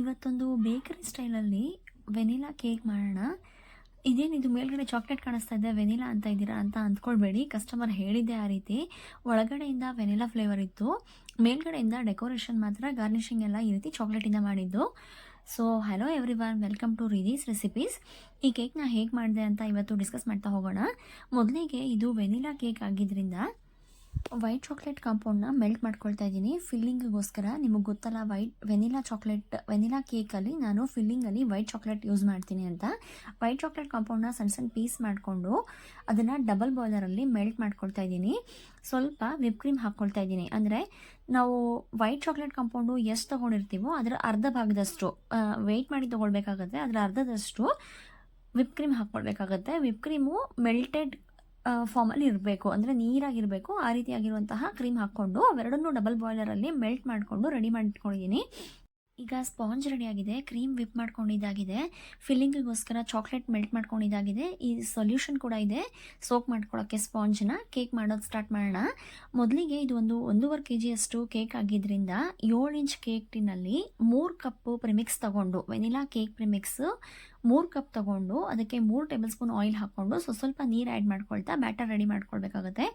ಇವತ್ತೊಂದು ಬೇಕರಿ ಸ್ಟೈಲಲ್ಲಿ vanilla cake ಮಾಡೋಣ. ಇದೇನಿದು ಮೇಲ್ಗಡೆ ಚಾಕ್ಲೇಟ್ ಕಾಣಿಸ್ತಾ ಇದೆ, ವೆನಿಲಾ ಅಂತ ಇದ್ದೀರಾ ಅಂತ ಅಂದ್ಕೊಳ್ಬೇಡಿ. ಕಸ್ಟಮರ್ ಹೇಳಿದ್ದೆ ಆ ರೀತಿ. ಒಳಗಡೆಯಿಂದ ವೆನಿಲಾ ಫ್ಲೇವರ್ ಇತ್ತು. ಮೇಲ್ಗಡೆಯಿಂದ ಡೆಕೋರೇಷನ್ ಮಾತ್ರ, ಗಾರ್ನಿಷಿಂಗ್ ಎಲ್ಲ ಈ ರೀತಿ ಚಾಕ್ಲೇಟಿಂದ ಮಾಡಿದ್ದು. So hello everyone welcome to Reedhi's recipes ಈ ಕೇಕ್ನ ಹೇಗೆ ಮಾಡಿದೆ ಅಂತ ಇವತ್ತು ಡಿಸ್ಕಸ್ ಮಾಡ್ತಾ ಹೋಗೋಣ. ಮೊದಲಿಗೆ ಇದು ವೆನಿಲಾ ಕೇಕ್ ಆಗಿದ್ದರಿಂದ ವೈಟ್ ಚಾಕ್ಲೇಟ್ ಕಾಂಪೌಂಡ್ನ ಮೆಲ್ಟ್ ಮಾಡ್ಕೊಳ್ತಾ ಇದ್ದೀನಿ. ಫಿಲ್ಲಿಂಗಿಗೋಸ್ಕರ ನಿಮಗೆ ಗೊತ್ತಲ್ಲ ವೈಟ್ ವೆನಿಲಾ ಚಾಕ್ಲೇಟ್ ವೆನಿಲಾ ಕೇಕಲ್ಲಿ ನಾನು ಫಿಲ್ಲಿಂಗಲ್ಲಿ ವೈಟ್ ಚಾಕ್ಲೇಟ್ ಯೂಸ್ ಮಾಡ್ತೀನಿ ಅಂತ. ವೈಟ್ ಚಾಕ್ಲೇಟ್ ಕಾಂಪೌಂಡ್ನ ಸಣ್ಣ ಸಣ್ಣ ಪೀಸ್ ಮಾಡಿಕೊಂಡು ಅದನ್ನು ಡಬಲ್ ಬಾಯ್ಲರಲ್ಲಿ ಮೆಲ್ಟ್ ಮಾಡ್ಕೊಳ್ತಾ ಇದ್ದೀನಿ. ಸ್ವಲ್ಪ ವಿಪ್ ಕ್ರೀಮ್ ಹಾಕ್ಕೊಳ್ತಾ ಇದ್ದೀನಿ. ಅಂದರೆ ನಾವು ವೈಟ್ ಚಾಕ್ಲೇಟ್ ಕಾಂಪೌಂಡು ಎಷ್ಟು ತೊಗೊಂಡಿರ್ತೀವೋ ಅದರ ಅರ್ಧ ಭಾಗದಷ್ಟು ವೆಯ್ಟ್ ಮಾಡಿ ತೊಗೊಳ್ಬೇಕಾಗತ್ತೆ. ಅದರ ಅರ್ಧದಷ್ಟು ವಿಪ್ ಕ್ರೀಮ್ ಹಾಕ್ಕೊಳ್ಬೇಕಾಗತ್ತೆ. ವಿಪ್ ಕ್ರೀಮು ಮೆಲ್ಟೆಡ್ ಫಾರ್ಮಲ್ಲಿ ಇರಬೇಕು. ಅಂದರೆ ನೀರಾಗಿರಬೇಕು. ಆ ರೀತಿಯಾಗಿರುವಂತಹ ಕ್ರೀಮ್ ಹಾಕ್ಕೊಂಡು ಅವೆರಡನ್ನೂ ಡಬಲ್ ಬಾಯ್ಲರಲ್ಲಿ ಮೆಲ್ಟ್ ಮಾಡಿಕೊಂಡು ರೆಡಿ ಮಾಡಿಟ್ಕೊಂಡಿದ್ದೀನಿ ಈಗ ಸ್ಪಾಂಜ್ ರೆಡಿಯಾಗಿದೆ ಕ್ರೀಮ್ ವಿಪ್ ಮಾಡ್ಕೊಂಡಿದ್ದಾಗಿದೆ. ಫಿಲ್ಲಿಂಗಿಗೋಸ್ಕರ ಚಾಕ್ಲೇಟ್ ಮೆಲ್ಟ್ ಮಾಡ್ಕೊಂಡಿದ್ದಾಗಿದೆ. ಈ ಸೊಲ್ಯೂಷನ್ ಕೂಡ ಇದೆ. ಸೋಕ್ ಮಾಡ್ಕೊಳ್ಳೋಕ್ಕೆ ಸ್ಪಾಂಜ್ನ ಕೇಕ್ ಮಾಡೋದು ಸ್ಟಾರ್ಟ್ ಮಾಡೋಣ. ಮೊದಲಿಗೆ ಇದು ಒಂದು ಒಂದೂವರೆ ಕೆ ಜಿಯಷ್ಟು ಕೇಕ್ ಆಗಿದ್ದರಿಂದ ಏಳು ಇಂಚ್ ಕೇಕ್ ಟಿನಲ್ಲಿ ಮೂರು ಕಪ್ಪು ಪ್ರಿಮಿಕ್ಸ್ ತಗೊಂಡು ವೆನಿಲಾ ಕೇಕ್ ಪ್ರಿಮಿಕ್ಸ್ ಮೂರು ಕಪ್ ತಗೊಂಡು ಅದಕ್ಕೆ ಮೂರು ಟೇಬಲ್ ಸ್ಪೂನ್ ಆಯಿಲ್ ಹಾಕ್ಕೊಂಡು ಸೊ ಸ್ವಲ್ಪ ನೀರು ಆ್ಯಡ್ ಮಾಡ್ಕೊಳ್ತಾ ಬ್ಯಾಟರ್ ರೆಡಿ ಮಾಡ್ಕೊಳ್ಬೇಕಾಗುತ್ತೆ.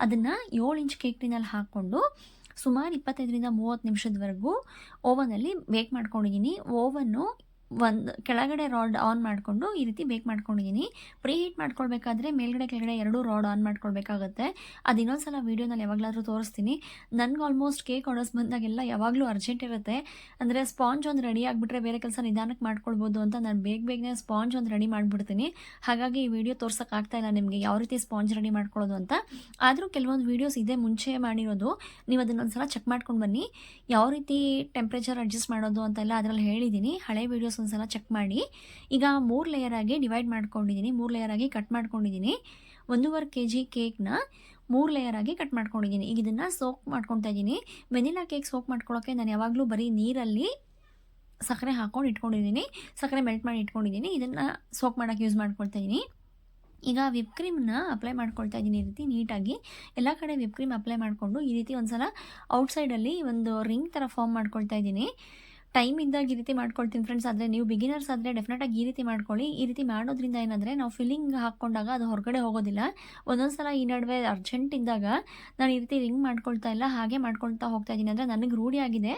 ಅದನ್ನು ಏಳು ಇಂಚ್ ಕೇಕ್ ಟಿನಲ್ಲಿ ಹಾಕ್ಕೊಂಡು ಸುಮಾರು ಇಪ್ಪತ್ತೈದರಿಂದ ಮೂವತ್ತು ನಿಮಿಷದವರೆಗೂ ಓವನಲ್ಲಿ ಬೇಕ್ ಮಾಡ್ಕೊಂಡಿದ್ದೀನಿ ಓವನ್ನು ಒಂದು ಕೆಳಗಡೆ ರಾಡ್ ಆನ್ ಮಾಡಿಕೊಂಡು ಈ ರೀತಿ ಬೇಕ್ ಮಾಡ್ಕೊಂಡಿದ್ದೀನಿ. ಪ್ರೀ ಹೀಟ್ ಮಾಡ್ಕೊಳ್ಬೇಕಾದ್ರೆ ಮೇಲ್ಗಡೆ ಕೆಳಗಡೆ ಎರಡೂ ರಾಡ್ ಆನ್ ಮಾಡ್ಕೊಳ್ಬೇಕಾಗತ್ತೆ. ಅದು ಇನ್ನೊಂದು ಸಲ ವೀಡಿಯೋನಲ್ಲಿ ಯಾವಾಗಲಾದರೂ ತೋರಿಸ್ತೀನಿ. ನನಗೆ ಆಲ್ಮೋಸ್ಟ್ ಕೇಕ್ ಆರ್ಡರ್ಸ್ ಬಂದಾಗೆಲ್ಲ ಯಾವಾಗಲೂ ಅರ್ಜೆಂಟ್ ಇರುತ್ತೆ. ಅಂದರೆ ಸ್ಪಾಂಜ್ ಒಂದು ರೆಡಿ ಆಗಿಬಿಟ್ರೆ ಬೇರೆ ಕೆಲಸ ನಿಧಾನಕ್ಕೆ ಮಾಡ್ಕೊಳ್ಬೋದು ಅಂತ ನಾನು ಬೇಗ ಬೇಗನೆ ಸ್ಪಾಂಜ್ ಒಂದು ರೆಡಿ ಮಾಡಿಬಿಡ್ತೀನಿ. ಹಾಗಾಗಿ ಈ ವಿಡಿಯೋ ತೋರ್ಸೋಕ್ಕಾಗ್ತಾ ಇಲ್ಲ ನಿಮಗೆ ಯಾವ ರೀತಿ ಸ್ಪಾಂಜ್ ರೆಡಿ ಮಾಡ್ಕೊಳ್ಳೋದು ಅಂತ. ಆದರೂ ಕೆಲವೊಂದು ವೀಡಿಯೋಸ್ ಇದೆ ಮುಂಚೆ ಮಾಡಿರೋದು. ನೀವು ಅದನ್ನೊಂದು ಸಲ ಚೆಕ್ ಮಾಡ್ಕೊಂಡು ಬನ್ನಿ. ಯಾವ ರೀತಿ ಟೆಂಪ್ರೇಚರ್ ಅಡ್ಜಸ್ಟ್ ಮಾಡೋದು ಅಂತೆಲ್ಲ ಅದರಲ್ಲಿ ಹೇಳಿದ್ದೀನಿ. ಹಳೆ ವೀಡಿಯೋಸ್ ಒಂದು ಸಲ ಚೆಕ್ ಮಾಡಿ. ಈಗ ಮೂರು ಲೇಯರ್ ಆಗಿ ಡಿವೈಡ್ ಮಾಡ್ಕೊಂಡಿದ್ದೀನಿ. ಮೂರು ಲೇಯರ್ ಆಗಿ ಕಟ್ ಮಾಡ್ಕೊಂಡಿದ್ದೀನಿ. ಒಂದೂವರೆ ಕೆ ಜಿ ಕೇಕ್ನ ಮೂರು ಲೇಯರ್ ಆಗಿ ಕಟ್ ಮಾಡ್ಕೊಂಡಿದ್ದೀನಿ. ಈಗ ಇದನ್ನು ಸೋಕ್ ಮಾಡ್ಕೊತಾ ಇದ್ದೀನಿ. ವೆನಿಲಾ ಕೇಕ್ ಸೋಕ್ ಮಾಡ್ಕೊಳ್ಳೋಕ್ಕೆ ನಾನು ಯಾವಾಗಲೂ ಬರೀ ನೀರಲ್ಲಿ ಸಕ್ಕರೆ ಹಾಕ್ಕೊಂಡು ಇಟ್ಕೊಂಡಿದ್ದೀನಿ. ಸಕ್ಕರೆ ಮೆಲ್ಟ್ ಮಾಡಿ ಇಟ್ಕೊಂಡಿದ್ದೀನಿ. ಇದನ್ನು ಸೋಕ್ ಮಾಡೋಕ್ಕೆ ಯೂಸ್ ಮಾಡ್ಕೊಳ್ತಾ ಇದ್ದೀನಿ. ಈಗ ವಿಪ್ ಕ್ರೀಮ್ನ ಅಪ್ಲೈ ಮಾಡ್ಕೊಳ್ತಾ ಇದ್ದೀನಿ ಈ ರೀತಿ ನೀಟಾಗಿ. ಎಲ್ಲ ಕಡೆ ವಿಪ್ ಕ್ರೀಮ್ ಅಪ್ಲೈ ಮಾಡಿಕೊಂಡು ಈ ರೀತಿ ಒಂದು ಸಲ ಔಟ್ಸೈಡಲ್ಲಿ ಒಂದು ರಿಂಗ್ ಥರ ಫಾರ್ಮ್ ಮಾಡ್ಕೊಳ್ತಾ ಇದ್ದೀನಿ. ಟೈಮ್ ಇದ್ದಾಗ ಈ ರೀತಿ ಮಾಡ್ಕೊಳ್ತೀನಿ ಫ್ರೆಂಡ್ಸ್ ಆದರೆ ನೀವು ಬಿಗಿನರ್ಸ್ ಆದರೆ ಡೆಫಿನೆಟಾಗಿ ಈ ರೀತಿ ಮಾಡ್ಕೊಳ್ಳಿ. ಈ ರೀತಿ ಮಾಡೋದ್ರಿಂದ ಏನಂದರೆ ನಾವು ಫಿಲ್ಲಿಂಗ್ ಹಾಕ್ಕೊಂಡಾಗ ಅದು ಹೊರಗಡೆ ಹೋಗೋದಿಲ್ಲ. ಒಂದೊಂದು ಸಲ ಈ ನಡುವೆ ಅರ್ಜೆಂಟ್ ಇದ್ದಾಗ ನಾನು ಈ ರೀತಿ ರಿಂಗ್ ಮಾಡ್ಕೊಳ್ತಾ ಇಲ್ಲ, ಹಾಗೆ ಮಾಡ್ಕೊಳ್ತಾ ಹೋಗ್ತಾ ಇದ್ದೀನಿ. ಅಂದರೆ ನನಗೆ ರೂಢಿ ಆಗಿದೆ.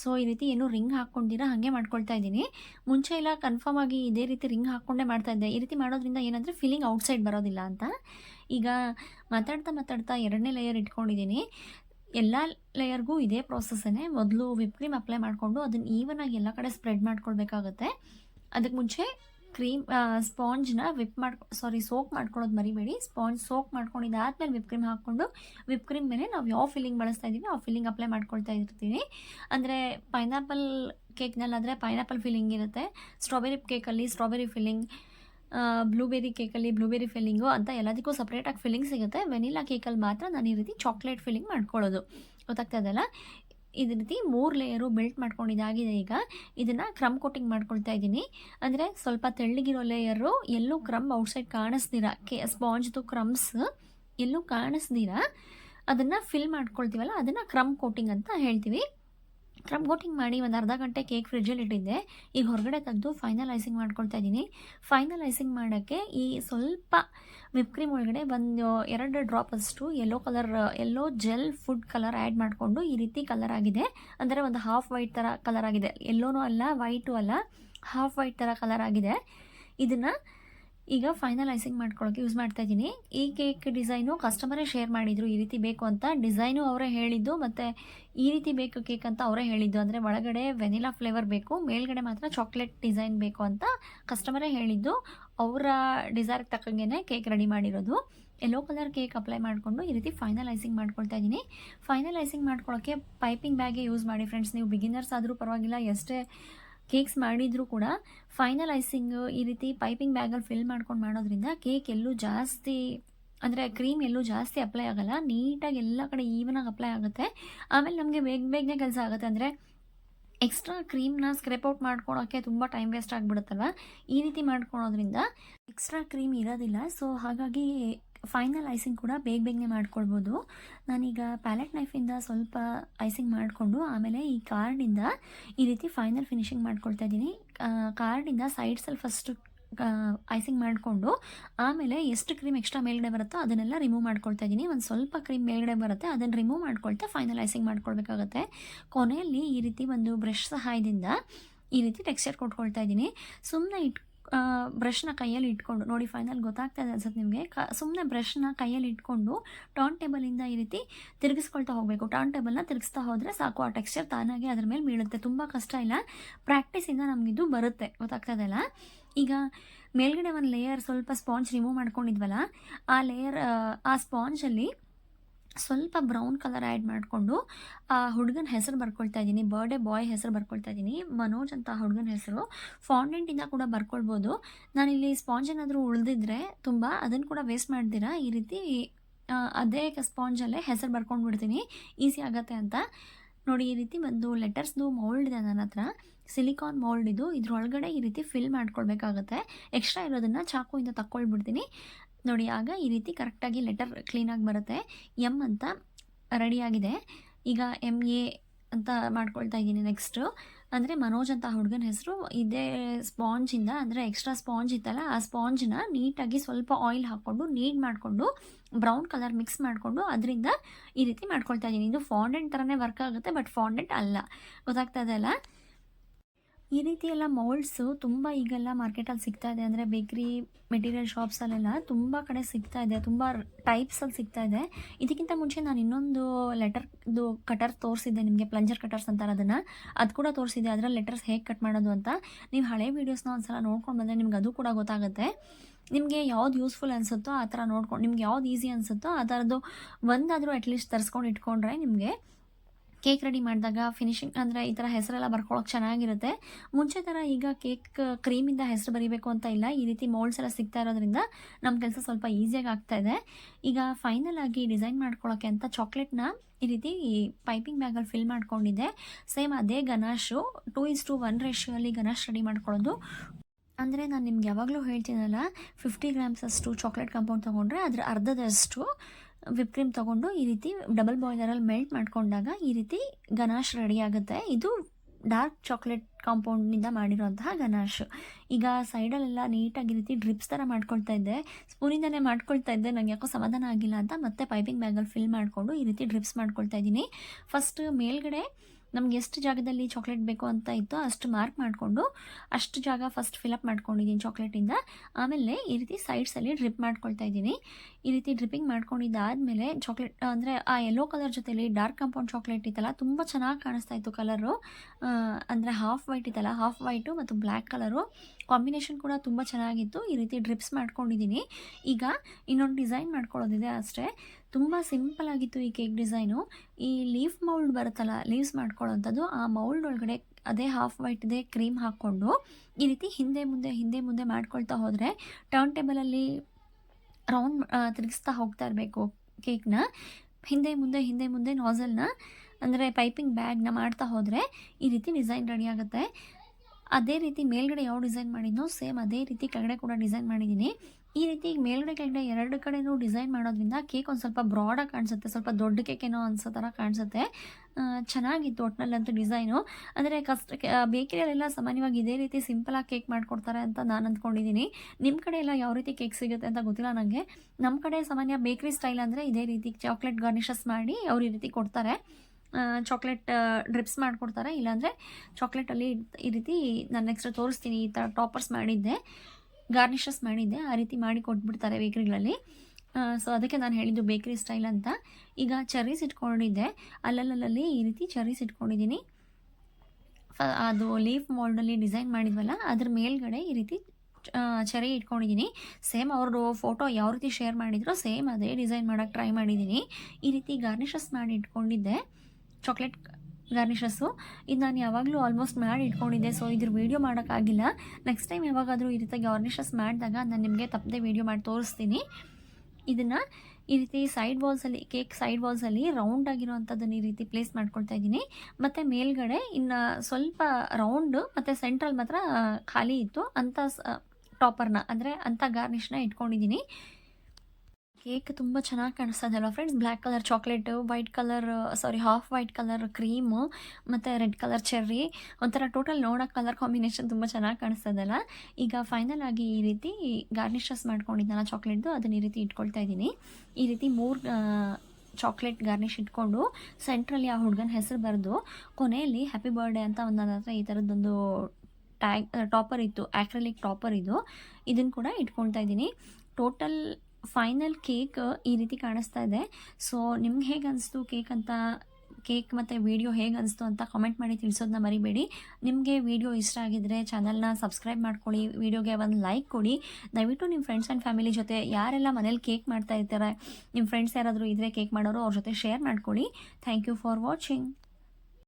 ಸೊ ಈ ರೀತಿ ಏನು ರಿಂಗ್ ಹಾಕ್ಕೊಂಡಿರ, ಹಾಗೆ ಮಾಡ್ಕೊಳ್ತಾ ಇದ್ದೀನಿ. ಮುಂಚೆ ಎಲ್ಲ ಕನ್ಫರ್ಮ್ ಆಗಿ ಇದೇ ರೀತಿ ರಿಂಗ್ ಹಾಕ್ಕೊಂಡೇ ಮಾಡ್ತಾ ಇದ್ದೆ. ಈ ರೀತಿ ಮಾಡೋದ್ರಿಂದ ಏನಂದರೆ ಫೀಲಿಂಗ್ ಔಟ್ಸೈಡ್ ಬರೋದಿಲ್ಲ ಅಂತ. ಈಗ ಮಾತಾಡ್ತಾ ಮಾತಾಡ್ತಾ ಎರಡನೇ ಲೇಯರ್ ಇಟ್ಕೊಂಡಿದ್ದೀನಿ. ಎಲ್ಲ ಲೇಯರ್ಗೂ ಇದೇ ಪ್ರಾಸೆಸ್ಸೇ ಮೊದಲು ವಿಪ್ ಕ್ರೀಮ್ ಅಪ್ಲೈ ಮಾಡಿಕೊಂಡು ಅದನ್ನು ಆಗಿ ಎಲ್ಲ ಕಡೆ ಸ್ಪ್ರೆಡ್ ಮಾಡ್ಕೊಳ್ಬೇಕಾಗತ್ತೆ. ಅದಕ್ಕೆ ಮುಂಚೆ ಕ್ರೀಮ್ ಸ್ಪಾಂಜ್ನ ವಿಪ್ ಮಾಡ್ಕೊ ಸಾರಿ ಸೋಕ್ ಮಾಡ್ಕೊಳ್ಳೋದು ಮರಿಬೇಡಿ. ಸ್ಪಾಂಜ್ ಸೋಕ್ ಮಾಡ್ಕೊಂಡಿದ್ದಾದ್ಮೇಲೆ ವಿಪ್ ಕ್ರೀಮ್ ಹಾಕ್ಕೊಂಡು ವಿಪ್ ಕ್ರೀಮ್ ಮೇಲೆ ನಾವು ಯಾವ ಫಿಲ್ಲಿಂಗ್ ಬಳಸ್ತಾ ಇದ್ದೀವಿ ಆ ಫಿಲ್ಲಿಂಗ್ ಅಪ್ಲೈ ಮಾಡ್ಕೊಳ್ತಾ ಇರ್ತೀವಿ. ಅಂದರೆ ಪೈನಾಪಲ್ ಕೇಕ್ನಲ್ಲಾದರೆ ಪೈನಾಪಲ್ ಫಿಲ್ಲಿಂಗ್ ಇರುತ್ತೆ. ಸ್ಟ್ರಾಬೆರಿ ಕೇಕಲ್ಲಿ ಸ್ಟ್ರಾಬೆರಿ ಫಿಲ್ಲಿಂಗ್ ಬ್ಲೂಬೆರಿ ಕೇಕಲ್ಲಿ ಬ್ಲೂಬೆರಿ ಫಿಲ್ಲಿಂಗು ಅಂತ ಎಲ್ಲದಕ್ಕೂ ಸಪ್ರೇಟಾಗಿ ಫಿಲ್ಲಿಂಗ್ ಸಿಗುತ್ತೆ. ವೆನಿಲಾ ಕೇಕಲ್ಲಿ ಮಾತ್ರ ನಾನು ಈ ರೀತಿ ಚಾಕ್ಲೇಟ್ ಫಿಲ್ಲಿಂಗ್ ಮಾಡ್ಕೊಳ್ಳೋದು. ಗೊತ್ತಾಗ್ತದಲ್ಲ ಇದ ರೀತಿ ಮೂರು ಲೇಯರು ಬೆಲ್ಟ್ ಮಾಡ್ಕೊಂಡಿದ್ದಾಗಿದೆ ಈಗ. ಇದನ್ನು ಕ್ರಮ್ ಕೋಟಿಂಗ್ ಮಾಡ್ಕೊಳ್ತಾ ಇದ್ದೀನಿ ಅಂದರೆ ಸ್ವಲ್ಪ ತೆಳ್ಳಗಿರೋ ಲೇಯರು ಎಲ್ಲೂ ಕ್ರಮ್ ಔಟ್ಸೈಡ್ ಕಾಣಿಸ್ದಿರ. ಕೆ ಸ್ಪಾಂಜ್ದು ಕ್ರಮ್ಸ್ ಎಲ್ಲೂ ಕಾಣಿಸ್ದಿರ. ಅದನ್ನು ಫಿಲ್ ಮಾಡ್ಕೊಳ್ತೀವಲ್ಲ, ಅದನ್ನು ಕ್ರಮ್ ಕೋಟಿಂಗ್ ಅಂತ ಹೇಳ್ತೀವಿ. ಕೋಟಿಂಗ್ ಮಾಡಿ ಒಂದು ಅರ್ಧ ಗಂಟೆ ಕೇಕ್ ಫ್ರಿಜ್ಜಲ್ಲಿ ಇಟ್ಟಿದ್ದೆ. ಈಗ ಹೊರಗಡೆ ತೆಗೆದು ಫೈನಲ್ ಐಸಿಂಗ್ ಮಾಡ್ಕೊಳ್ತಾ ಇದ್ದೀನಿ. ಫೈನಲ್ ಐಸಿಂಗ್ ಮಾಡೋಕ್ಕೆ ಈ ಸ್ವಲ್ಪ ವಿಪ್ ಕ್ರೀಮ್ ಒಳಗಡೆ ಒಂದು ಎರಡು ಡ್ರಾಪ್ ಅಷ್ಟು yellow colour yellow gel food colour add ಮಾಡಿಕೊಂಡು ಈ ರೀತಿ ಕಲರ್ ಆಗಿದೆ. ಅಂದರೆ ಒಂದು ಹಾಫ್ ವೈಟ್ ಥರ ಕಲರ್ ಆಗಿದೆ. ಎಲ್ಲೋನೂ ಅಲ್ಲ ವೈಟು ಅಲ್ಲ ಹಾಫ್ ವೈಟ್ ಥರ ಕಲರ್ ಆಗಿದೆ. ಇದನ್ನು ಈಗ ಫೈನಲ್ ಐಸಿಂಗ್ ಮಾಡ್ಕೊಳ್ಳೋಕೆ ಯೂಸ್ ಮಾಡ್ತಾ ಇದ್ದೀನಿ. ಈ ಕೇಕ್ ಡಿಸೈನು ಕಸ್ಟಮರೇ ಶೇರ್ ಮಾಡಿದರು ಈ ರೀತಿ ಬೇಕು ಅಂತ. ಡಿಸೈನು ಅವರೇ ಹೇಳಿದ್ದು, ಮತ್ತು ಈ ರೀತಿ ಬೇಕು ಕೇಕ್ ಅಂತ ಅವರೇ ಹೇಳಿದ್ದು. ಅಂದರೆ ಒಳಗಡೆ ವೆನಿಲಾ ಫ್ಲೇವರ್ ಬೇಕು, ಮೇಲ್ಗಡೆ ಮಾತ್ರ ಚಾಕ್ಲೇಟ್ ಡಿಸೈನ್ ಬೇಕು ಅಂತ ಕಸ್ಟಮರೇ ಹೇಳಿದ್ದು. ಅವರ ಡಿಸೈರ್ಗೆ ತಕ್ಕಂಗೆ ಕೇಕ್ ರೆಡಿ ಮಾಡಿರೋದು. ಎಲ್ಲೋ ಕಲರ್ ಕೇಕ್ ಅಪ್ಲೈ ಮಾಡಿಕೊಂಡು ಈ ರೀತಿ ಫೈನಲೈಸಿಂಗ್ ಮಾಡ್ಕೊಳ್ತಾ ಇದ್ದೀನಿ ಫೈನಲೈಸಿಂಗ್ ಮಾಡ್ಕೊಳ್ಳೋಕ್ಕೆ ಪೈಪಿಂಗ್ ಬ್ಯಾಗೇ ಯೂಸ್ ಮಾಡಿ ಫ್ರೆಂಡ್ಸ್ ನೀವು ಬಿಗಿನರ್ಸ್ ಆದರೂ ಪರವಾಗಿಲ್ಲ, ಎಷ್ಟೇ ಕೇಕ್ಸ್ ಮಾಡಿದರೂ ಕೂಡ ಫೈನಲೈಸಿಂಗ್ ಈ ರೀತಿ ಪೈಪಿಂಗ್ ಬ್ಯಾಗಲ್ಲಿ ಫಿಲ್ ಮಾಡ್ಕೊಂಡು ಮಾಡೋದ್ರಿಂದ ಕೇಕ್ ಎಲ್ಲೂ ಜಾಸ್ತಿ ಅಂದರೆ ಕ್ರೀಮ್ ಎಲ್ಲೂ ಜಾಸ್ತಿ ಅಪ್ಲೈ ಆಗೋಲ್ಲ. ನೀಟಾಗಿ ಎಲ್ಲ ಕಡೆ ಈವನಾಗಿ ಅಪ್ಲೈ ಆಗುತ್ತೆ. ಆಮೇಲೆ ನಮಗೆ ಬೇಗ ಬೇಗನೆ ಕೆಲಸ ಆಗುತ್ತೆ ಅಂದರೆ ಎಕ್ಸ್ಟ್ರಾ ಕ್ರೀಮ್ನ ಸ್ಕ್ರೆಪ್ ಔಟ್ ಮಾಡ್ಕೊಳೋಕ್ಕೆ ತುಂಬ ಟೈಮ್ ವೇಸ್ಟ್ ಆಗಿಬಿಡುತ್ತಲ್ವ? ಈ ರೀತಿ ಮಾಡ್ಕೊಳೋದ್ರಿಂದ ಎಕ್ಸ್ಟ್ರಾ ಕ್ರೀಮ್ ಇರೋದಿಲ್ಲ. ಸೊ ಹಾಗಾಗಿ ಫೈನಲ್ ಐಸಿಂಗ್ ಕೂಡ ಬೇಗ ಬೇಗನೆ ಮಾಡ್ಕೊಳ್ಬೋದು. ನಾನೀಗ ಪ್ಯಾಲೆಟ್ ನೈಫಿಂದ ಸ್ವಲ್ಪ ಐಸಿಂಗ್ ಮಾಡಿಕೊಂಡು ಆಮೇಲೆ ಈ ಕಾರ್ಡಿಂದ ಈ ರೀತಿ ಫೈನಲ್ ಫಿನಿಶಿಂಗ್ ಮಾಡ್ಕೊಳ್ತಾ ಇದ್ದೀನಿ. ಕಾರ್ಡಿಂದ ಸೈಡ್ಸಲ್ಲಿ ಫಸ್ಟು ಐಸಿಂಗ್ ಮಾಡಿಕೊಂಡು ಆಮೇಲೆ ಎಷ್ಟು ಕ್ರೀಮ್ ಎಕ್ಸ್ಟ್ರಾ ಮೇಲ್ಗಡೆ ಬರುತ್ತೋ ಅದನ್ನೆಲ್ಲ ರಿಮೂವ್ ಮಾಡ್ಕೊಳ್ತಾ ಇದ್ದೀನಿ. ಒಂದು ಸ್ವಲ್ಪ ಕ್ರೀಮ್ ಮೇಲ್ಗಡೆ ಬರುತ್ತೆ, ಅದನ್ನು ರಿಮೂವ್ ಮಾಡ್ಕೊಳ್ತಾ ಫೈನಲ್ ಐಸಿಂಗ್ ಮಾಡ್ಕೊಳ್ಬೇಕಾಗತ್ತೆ. ಕೊನೆಯಲ್ಲಿ ಈ ರೀತಿ ಒಂದು ಬ್ರಷ್ ಸಹಾಯದಿಂದ ಈ ರೀತಿ ಟೆಕ್ಸ್ಚರ್ ಕೊಟ್ಕೊಳ್ತಾ ಇದ್ದೀನಿ. ಸುಮ್ಮನೆ ಇಟ್ ಬ್ರಷ್ನ ಕೈಯಲ್ಲಿ ಇಟ್ಕೊಂಡು, ನೋಡಿ ಫೈನಲ್ ಗೊತ್ತಾಗ್ತಾ ಇದೆ ಅನ್ಸುತ್ತೆ ನಿಮಗೆ. ಕ ಸುಮ್ಮನೆ ಬ್ರಷ್ನ ಕೈಯಲ್ಲಿ ಇಟ್ಕೊಂಡು ಟಾನ್ ಟೇಬಲಿಂದ ಈ ರೀತಿ ತಿರುಗಿಸ್ಕೊಳ್ತಾ ಹೋಗಬೇಕು. ಟಾನ್ ಟೇಬಲ್ನ ತಿರುಗಿಸ್ತಾ ಹೋದರೆ ಸಾಕು, ಆ ಟೆಕ್ಸ್ಚರ್ ತಾನಾಗೆ ಅದ್ರ ಮೇಲೆ ಬೀಳುತ್ತೆ. ತುಂಬ ಕಷ್ಟ ಇಲ್ಲ. ಪ್ರಾಕ್ಟೀಸಿಂದ ನಮಗಿದು ಬರುತ್ತೆ. ಗೊತ್ತಾಗ್ತಾ ಈಗ ಮೇಲ್ಗಡೆ ಒಂದು ಲೇಯರ್ ಸ್ವಲ್ಪ ಸ್ಪಾಂಜ್ ರಿಮೂವ್ ಮಾಡ್ಕೊಂಡಿದ್ವಲ್ಲ, ಆ ಲೇಯರ್ ಆ ಸ್ಪಾಂಜಲ್ಲಿ ಸ್ವಲ್ಪ ಬ್ರೌನ್ ಕಲರ್ ಆ್ಯಡ್ ಮಾಡಿಕೊಂಡು, ಆ ಹುಡುಗನ ಹೆಸರು ಬರ್ಕೊಳ್ತಾ ಇದ್ದೀನಿ ಬರ್ಡೇ ಬಾಯ್ ಹೆಸರು ಬರ್ಕೊಳ್ತಾ ಇದ್ದೀನಿ ಮನೋಜ್ ಅಂತ ಹುಡುಗನ ಹೆಸರು. ಫಾಂಡೆಂಟಿಂದ ಕೂಡ ಬರ್ಕೊಳ್ಬೋದು. ನಾನಿಲ್ಲಿ ಸ್ಪಾಂಜ್ ಏನಾದರೂ ಉಳಿದಿದ್ರೆ ತುಂಬ ಅದನ್ನು ಕೂಡ ವೇಸ್ಟ್ ಮಾಡ್ದಿರಾ ಈ ರೀತಿ ಅದೇ ಸ್ಪಾಂಜಲ್ಲೇ ಹೆಸರು ಬರ್ಕೊಂಡು ಬಿಡ್ತೀನಿ ಈಸಿ ಆಗುತ್ತೆ ಅಂತ. ನೋಡಿ, ಈ ರೀತಿ ಒಂದು ಲೆಟರ್ಸ್ದು ಮೌಲ್ಡ್ ಇದೆ ನನ್ನ ಹತ್ರ ಸಿಲಿಕಾನ್ ಮೋಲ್ಡ್ ಇದು. ಇದ್ರೊಳಗಡೆ ಈ ರೀತಿ ಫಿಲ್ ಮಾಡ್ಕೊಳ್ಬೇಕಾಗತ್ತೆ. ಎಕ್ಸ್ಟ್ರಾ ಇರೋದನ್ನು ಚಾಕುವಿಂದ ತಕ್ಕೊಳ್ಬಿಡ್ತೀನಿ. ನೋಡಿ, ಆಗ ಈ ರೀತಿ ಕರೆಕ್ಟಾಗಿ ಲೆಟರ್ ಕ್ಲೀನಾಗಿ ಬರುತ್ತೆ. ಎಂ ಅಂತ ರೆಡಿಯಾಗಿದೆ. ಈಗ ಎಂ ಎ ಅಂತ ಮಾಡ್ಕೊಳ್ತಾ ಇದ್ದೀನಿ ನೆಕ್ಸ್ಟು. ಅಂದರೆ ಮನೋಜ್ ಅಂತ ಹುಡುಗನ ಹೆಸರು. ಇದೇ ಸ್ಪಾಂಜಿಂದ ಅಂದರೆ ಎಕ್ಸ್ಟ್ರಾ ಸ್ಪಾಂಜ್ ಇತ್ತಲ್ಲ, ಆ ಸ್ಪಾಂಜ್ನ ನೀಟಾಗಿ ಸ್ವಲ್ಪ ಆಯಿಲ್ ಹಾಕ್ಕೊಂಡು ನೀಟ್ ಮಾಡಿಕೊಂಡು, ಬ್ರೌನ್ ಕಲರ್ ಮಿಕ್ಸ್ ಮಾಡಿಕೊಂಡು, ಅದರಿಂದ ಈ ರೀತಿ ಮಾಡ್ಕೊಳ್ತಾ ಇದ್ದೀನಿ. ಇದು ಫಾಂಡೆಂಟ್ ಥರನೇ ವರ್ಕ್ ಆಗುತ್ತೆ ಬಟ್ ಫಾಂಡೆಂಟ್ ಅಲ್ಲ. ಗೊತ್ತಾಗ್ತಾ ಇದೆ ಅಲ್ಲ? ಈ ರೀತಿ ಎಲ್ಲ ಮೌಲ್ಡ್ಸು ತುಂಬ ಈಗೆಲ್ಲ ಮಾರ್ಕೆಟಲ್ಲಿ ಸಿಗ್ತಾ ಇದೆ. ಅಂದರೆ ಬೇಕ್ರಿ ಮೆಟೀರಿಯಲ್ ಶಾಪ್ಸಲ್ಲೆಲ್ಲ ತುಂಬ ಕಡೆ ಸಿಗ್ತಾ ಇದೆ. ತುಂಬ ಟೈಪ್ಸಲ್ಲಿ ಸಿಗ್ತಾ ಇದೆ. ಇದಕ್ಕಿಂತ ಮುಂಚೆ ನಾನು ಇನ್ನೊಂದು ಲೆಟರ್ದು ಕಟರ್ ತೋರಿಸಿದ್ದೆ. ನಿಮಗೆ ಪ್ಲಂಜರ್ ಕಟರ್ಸ್ ಅಂತಾರೆ ಅದನ್ನು. ಅದು ಕೂಡ ತೋರಿಸಿದ್ದೆ. ಅದರಲ್ಲಿ ಲೆಟರ್ಸ್ ಹೇಗೆ ಕಟ್ ಮಾಡೋದು ಅಂತ. ನೀವು ಹಳೆ ವೀಡಿಯೋಸ್ನ ಒಂದು ಸಲ ನೋಡ್ಕೊಂಡು ಬಂದರೆ ನಿಮ್ಗೆ ಅದು ಕೂಡ ಗೊತ್ತಾಗುತ್ತೆ. ನಿಮಗೆ ಯಾವ್ದು ಯೂಸ್ಫುಲ್ ಅನಿಸುತ್ತೋ ಆ ಥರ ನೋಡ್ಕೊಂಡು ನಿಮ್ಗೆ ಯಾವ್ದು ಈಸಿ ಅನಿಸುತ್ತೋ ಆ ಥರದ್ದು ಒಂದಾದರೂ ಅಟ್ಲೀಸ್ಟ್ ತರಿಸ್ಕೊಂಡು ಇಟ್ಕೊಂಡ್ರೆ ನಿಮಗೆ ಕೇಕ್ ರೆಡಿ ಮಾಡಿದಾಗ ಫಿನಿಶಿಂಗ್ ಅಂದರೆ ಈ ಥರ ಹೆಸರೆಲ್ಲ ಬರ್ಕೊಳ್ಳೋಕೆ ಚೆನ್ನಾಗಿರುತ್ತೆ. ಮುಂಚೆ ಥರ ಈಗ ಕೇಕ್ ಕ್ರೀಮಿಂದ ಹೆಸರು ಬರೀಬೇಕು ಅಂತ ಇಲ್ಲ. ಈ ರೀತಿ ಮೋಲ್ಡ್ಸ್ ಎಲ್ಲ ಸಿಗ್ತಾ ಇರೋದ್ರಿಂದ ನಮ್ಮ ಕೆಲಸ ಸ್ವಲ್ಪ ಈಸಿಯಾಗಿ ಆಗ್ತಾ ಇದೆ. ಈಗ ಫೈನಲ್ ಆಗಿ ಡಿಸೈನ್ ಮಾಡ್ಕೊಳ್ಳೋಕೆ ಅಂತ ಚಾಕ್ಲೇಟ್ನ ಈ ರೀತಿ ಪೈಪಿಂಗ್ ಬ್ಯಾಗಲ್ಲಿ ಫಿಲ್ ಮಾಡ್ಕೊಂಡಿದ್ದೆ. ಸೇಮ್ ಅದೇ ganache two is to one ರೇಷಿಯೋಲ್ಲಿ ganache ready ಮಾಡ್ಕೊಳ್ಳೋದು. ಅಂದರೆ ನಾನು ನಿಮ್ಗೆ ಯಾವಾಗಲೂ ಹೇಳ್ತೀನಲ್ಲ ಫಿಫ್ಟಿ ಗ್ರಾಮ್ಸ್ ಅಷ್ಟು ಚಾಕ್ಲೇಟ್ ಕಾಂಪೌಂಡ್ ತೊಗೊಂಡ್ರೆ ಅದರ ಅರ್ಧದಷ್ಟು ವಿಪ್ ಕ್ರೀಮ್ ತೊಗೊಂಡು ಈ ರೀತಿ ಡಬಲ್ ಬಾಯ್ಲರಲ್ಲಿ ಮೆಲ್ಟ್ ಮಾಡಿಕೊಂಡಾಗ ಈ ರೀತಿ ಗನಾಶ್ ರೆಡಿ ಆಗುತ್ತೆ. ಇದು ಡಾರ್ಕ್ ಚಾಕ್ಲೇಟ್ ಕಾಂಪೌಂಡ್ನಿಂದ ಮಾಡಿರೋಂತಹ ಗನಾಶ್ ಈಗ ಸೈಡಲ್ಲೆಲ್ಲ ನೀಟಾಗಿ ರೀತಿ ಡ್ರಿಪ್ಸ್ ಥರ ಮಾಡ್ಕೊಳ್ತಾ ಇದ್ದೆ. ಸ್ಪೂನಿಂದನೇ ಮಾಡ್ಕೊಳ್ತಾ ಇದ್ದೆ. ನನಗೆ ಯಾಕೋ ಸಮಾಧಾನ ಆಗಿಲ್ಲ ಅಂತ ಮತ್ತೆ ಪೈಪಿಂಗ್ ಬ್ಯಾಗಲ್ಲಿ ಫಿಲ್ ಮಾಡಿಕೊಂಡು ಈ ರೀತಿ ಡ್ರಿಪ್ಸ್ ಮಾಡ್ಕೊಳ್ತಾ ಇದ್ದೀನಿ. ಫಸ್ಟ್ ಮೇಲ್ಗಡೆ ನಮ್ಗೆ ಎಷ್ಟು ಜಾಗದಲ್ಲಿ ಚಾಕ್ಲೇಟ್ ಬೇಕು ಅಂತ ಇತ್ತು ಅಷ್ಟು ಮಾರ್ಕ್ ಮಾಡಿಕೊಂಡು ಅಷ್ಟು ಜಾಗ ಫಸ್ಟ್ ಫಿಲಪ್ ಮಾಡ್ಕೊಂಡಿದ್ದೀನಿ ಚಾಕ್ಲೇಟಿಂದ ಆಮೇಲೆ ಈ ರೀತಿ ಸೈಡ್ಸಲ್ಲಿ ಡ್ರಿಪ್ ಮಾಡ್ಕೊಳ್ತಾ ಇದ್ದೀನಿ. ಈ ರೀತಿ ಡ್ರಿಪ್ಪಿಂಗ್ ಮಾಡ್ಕೊಂಡಿದ್ದಾದಮೇಲೆ ಚಾಕ್ಲೇಟ್ ಅಂದರೆ ಆ ಯೆಲ್ಲೋ ಕಲರ್ ಜೊತೆಲಿ ಡಾರ್ಕ್ ಕಾಂಪೌಂಡ್ ಚಾಕ್ಲೇಟ್ ಇತ್ತಲ್ಲ, ತುಂಬ ಚೆನ್ನಾಗಿ ಕಾಣಿಸ್ತಾ ಇತ್ತು ಕಲರು ಅಂದರೆ ಹಾಫ್ ವೈಟ್ ಇತ್ತಲ್ಲ ಹಾಫ್ ವೈಟು ಮತ್ತು ಬ್ಲ್ಯಾಕ್ ಕಲರು ಕಾಂಬಿನೇಷನ್ ಕೂಡ ತುಂಬ ಚೆನ್ನಾಗಿತ್ತು. ಈ ರೀತಿ ಡ್ರಿಪ್ಸ್ ಮಾಡ್ಕೊಂಡಿದ್ದೀನಿ ಈಗ ಇನ್ನೊಂದು ಡಿಸೈನ್ ಮಾಡ್ಕೊಳ್ಳೋದಿದೆ ಅಷ್ಟೇ. ತುಂಬ ಸಿಂಪಲ್ ಆಗಿತ್ತು ಈ ಕೇಕ್ ಡಿಸೈನು. ಈ ಲೀಫ್ ಮೌಲ್ಡ್ ಬರುತ್ತಲ್ಲ, ಲೀವ್ಸ್ ಮಾಡ್ಕೊಳ್ಳೋಂಥದ್ದು, ಆ ಮೌಲ್ಡ್ ಒಳಗಡೆ ಅದೇ ಹಾಫ್ ವೈಟ್ದೇ ಕ್ರೀಮ್ ಹಾಕ್ಕೊಂಡು ಈ ರೀತಿ ಹಿಂದೆ ಮುಂದೆ ಹಿಂದೆ ಮುಂದೆ ಮಾಡ್ಕೊಳ್ತಾ ಹೋದರೆ ಟರ್ನ್ ಟೇಬಲಲ್ಲಿ ರೌಂಡ್ ತಿರುಗಿಸ್ತಾ ಹೋಗ್ತಾ ಇರಬೇಕು ಕೇಕ್ನ. ಹಿಂದೆ ಮುಂದೆ ಹಿಂದೆ ಮುಂದೆ ನಾಸಲ್ನ, ಅಂದರೆ ಪೈಪಿಂಗ್ ಬ್ಯಾಗ್ನ ಮಾಡ್ತಾ ಹೋದರೆ ಈ ರೀತಿ ಡಿಸೈನ್ ರೆಡಿ ಆಗುತ್ತೆ. ಅದೇ ರೀತಿ ಮೇಲ್ಗಡೆ ಯಾವ ಡಿಸೈನ್ ಮಾಡಿದ್ನೋ ಸೇಮ್ ಅದೇ ರೀತಿ ಕೆಳಗಡೆ ಕೂಡ ಡಿಸೈನ್ ಮಾಡಿದ್ದೀನಿ ಈ ರೀತಿ ಮೇಲ್ಗಡೆ ಕೆಳಗಡೆ ಎರಡು ಕಡೆನೂ ಡಿಸೈನ್ ಮಾಡೋದ್ರಿಂದ ಕೇಕ್ ಒಂದು ಸ್ವಲ್ಪ ಬ್ರಾಡಾಗಿ ಕಾಣಿಸುತ್ತೆ, ಸ್ವಲ್ಪ ದೊಡ್ಡ ಕೇಕ್ ಏನೋ ಅನ್ಸೋ ಥರ ಕಾಣಿಸುತ್ತೆ. ಚೆನ್ನಾಗಿತ್ತು ಒಟ್ಟಿನಲ್ಲಂತೂ ಡಿಸೈನು ಅಂದರೆ ಕಷ್ಟ ಬೇಕರಿಯಲ್ಲೆಲ್ಲ ಸಾಮಾನ್ಯವಾಗಿ ಇದೇ ರೀತಿ ಸಿಂಪಲಾಗಿ ಕೇಕ್ ಮಾಡಿಕೊಡ್ತಾರೆ ಅಂತ ನಾನು ಅಂದ್ಕೊಂಡಿದ್ದೀನಿ ನಿಮ್ಮ ಕಡೆ ಎಲ್ಲ ಯಾವ ರೀತಿ ಕೇಕ್ ಸಿಗುತ್ತೆ ಅಂತ ಗೊತ್ತಿಲ್ಲ ನನಗೆ ನಮ್ಮ ಕಡೆ ಸಾಮಾನ್ಯ ಬೇಕ್ರಿ ಸ್ಟೈಲ್ ಅಂದರೆ ಇದೇ ರೀತಿ ಚಾಕ್ಲೇಟ್ ಗಾರ್ನಿಷಸ್ ಮಾಡಿ ಅವ್ರು ಈ ರೀತಿ ಕೊಡ್ತಾರೆ. ಚಾಕ್ಲೇಟ್ ಡ್ರಿಪ್ಸ್ ಮಾಡಿಕೊಡ್ತಾರೆ. ಇಲ್ಲಾಂದರೆ ಚಾಕ್ಲೇಟಲ್ಲಿ ಈ ರೀತಿ ನಾನು ನೆಕ್ಸ್ಟ್ ತೋರಿಸ್ತೀನಿ, ಈ ಥರ ಟಾಪರ್ಸ್ ಮಾಡಿದ್ದೆ ಗಾರ್ನಿಷಸ್ ಮಾಡಿದ್ದೆ, ಆ ರೀತಿ ಮಾಡಿ ಕೊಟ್ಬಿಡ್ತಾರೆ ಬೇಕ್ರಿಗಳಲ್ಲಿ ಸೊ ಅದಕ್ಕೆ ನಾನು ಹೇಳಿದ್ದು ಬೇಕ್ರಿ ಸ್ಟೈಲ್ ಅಂತ. ಈಗ ಚರ್ರೀಸ್ ಇಟ್ಕೊಂಡಿದ್ದೆ. ಅಲ್ಲಲ್ಲಲ್ಲಿ ಈ ರೀತಿ ಚರ್ರೀಸ್ ಇಟ್ಕೊಂಡಿದ್ದೀನಿ. ಅದು ಲೀಫ್ ಮೋಲ್ಡಲ್ಲಿ ಡಿಸೈನ್ ಮಾಡಿದ್ವಲ್ಲ, ಅದ್ರ ಮೇಲ್ಗಡೆ ಈ ರೀತಿ ಚರಿ ಇಟ್ಕೊಂಡಿದ್ದೀನಿ. ಸೇಮ್ ಅವ್ರದ್ದು ಫೋಟೋ ಯಾವ ರೀತಿ ಶೇರ್ ಮಾಡಿದ್ರು ಸೇಮ್ ಅದೇ ಡಿಸೈನ್ ಮಾಡೋಕ್ಕೆ ಟ್ರೈ ಮಾಡಿದ್ದೀನಿ. ಈ ರೀತಿ ಗಾರ್ನಿಷಸ್ ಮಾಡಿ ಇಟ್ಕೊಂಡಿದ್ದೆ. ಚಾಕ್ಲೇಟ್ ಗಾರ್ನಿಷಸ್ಸು ಇದು ನಾನು ಯಾವಾಗಲೂ ಆಲ್ಮೋಸ್ಟ್ ಮಾಡಿ ಇಟ್ಕೊಂಡಿದ್ದೆ ಸೊ ಇದ್ರ ವೀಡಿಯೋ ಮಾಡೋಕ್ಕಾಗಿಲ್ಲ. ನೆಕ್ಸ್ಟ್ ಟೈಮ್ ಯಾವಾಗಾದರೂ ಈ ರೀತಿ ಗಾರ್ನಿಷಸ್ ಮಾಡಿದಾಗ ನಾನು ನಿಮಗೆ ತಪ್ಪದೆ ವೀಡಿಯೋ ಮಾಡಿ ತೋರಿಸ್ತೀನಿ. ಇದನ್ನು ಈ ರೀತಿ ಸೈಡ್ ವಾಲ್ಸಲ್ಲಿ ಕೇಕ್ ಸೈಡ್ ವಾಲ್ಸಲ್ಲಿ ರೌಂಡ್ ಆಗಿರೋವಂಥದ್ದನ್ನು ಈ ರೀತಿ ಪ್ಲೇಸ್ ಮಾಡ್ಕೊಳ್ತಾ ಇದ್ದೀನಿ. ಮತ್ತು ಮೇಲ್ಗಡೆ ಇನ್ನು ಸ್ವಲ್ಪ ರೌಂಡು ಮತ್ತು ಸೆಂಟ್ರಲ್ ಮಾತ್ರ ಖಾಲಿ ಇತ್ತು. ಅಂಥ ಟಾಪರ್ನ ಅಂದರೆ ಅಂಥ ಗಾರ್ನಿಷ್ನ ಇಟ್ಕೊಂಡಿದ್ದೀನಿ. ಕೇಕ್ ತುಂಬ ಚೆನ್ನಾಗಿ ಕಾಣಿಸ್ತಾ friends black colour chocolate white colour sorry half white colour cream ಮತ್ತು ರೆಡ್ ಕಲರ್ ಚೆರ್ರಿ ಒಂಥರ ಟೋಟಲ್ ನೋಡೋಕೆ ಕಲರ್ ಕಾಂಬಿನೇಷನ್ ತುಂಬ ಚೆನ್ನಾಗಿ ಕಾಣಿಸ್ತಾ ಇದೆಯಲ್ಲ ಈಗ ಫೈನಲ್ ಆಗಿ ಈ ರೀತಿ ಗಾರ್ನಿಷಸ್ ಮಾಡ್ಕೊಂಡಿದ್ದಲ್ಲ ಚಾಕ್ಲೇಟ್ದು ಅದನ್ನ ಈ ರೀತಿ ಇಟ್ಕೊಳ್ತಾ ಇದ್ದೀನಿ. ಈ ರೀತಿ ಮೂರು ಚಾಕ್ಲೇಟ್ ಗಾರ್ನಿಷ್ ಇಟ್ಕೊಂಡು ಸೆಂಟ್ರಲ್ಲಿ ಆ ಹುಡುಗನ ಹೆಸರು ಬರೆದು ಕೊನೆಯಲ್ಲಿ ಹ್ಯಾಪಿ ಬರ್ಡೇ ಅಂತ ಒಂದು ಹತ್ರ ಈ ಥರದ್ದೊಂದು ಟ್ಯಾಗ್ ಟಾಪರ್ ಇತ್ತು ಆ್ಯಕ್ರಲಿಕ್ ಟಾಪರ್ ಇದು. ಇದನ್ನು ಕೂಡ ಇಟ್ಕೊಳ್ತಾ ಇದ್ದೀನಿ. ಟೋಟಲ್ ಫೈನಲ್ ಕೇಕ್ ಈ ರೀತಿ ಕಾಣಿಸ್ತಾ ಇದೆ. ಸೊ ನಿಮ್ಗೆ ಹೇಗೆ ಅನಿಸ್ತು ಕೇಕ್ ಅಂತ ಕೇಕ್ ಮತ್ತು ವಿಡಿಯೋ ಹೇಗೆ ಅನಿಸ್ತು ಅಂತ ಕಾಮೆಂಟ್ ಮಾಡಿ ತಿಳಿಸೋದನ್ನ ಮರಿಬೇಡಿ. ನಿಮಗೆ ವಿಡಿಯೋ ಇಷ್ಟ ಆಗಿದ್ದರೆ ಚಾನಲ್ನ ಸಬ್ಸ್ಕ್ರೈಬ್ ಮಾಡ್ಕೊಳ್ಳಿ ವಿಡಿಯೋಗೆ ಒಂದು ಲೈಕ್ ಕೊಡಿ. ದಯವಿಟ್ಟು ನಿಮ್ಮ ಫ್ರೆಂಡ್ಸ್ ಆ್ಯಂಡ್ ಫ್ಯಾಮಿಲಿ ಜೊತೆ ಯಾರೆಲ್ಲ ಮನೇಲಿ ಕೇಕ್ ಮಾಡ್ತಾ ಇರ್ತಾರೆ ನಿಮ್ಮ ಫ್ರೆಂಡ್ಸ್ ಯಾರಾದರೂ ಇದ್ದರೆ ಕೇಕ್ ಮಾಡೋರು ಅವ್ರ ಜೊತೆ ಶೇರ್ ಮಾಡ್ಕೊಳ್ಳಿ. Thank you for watching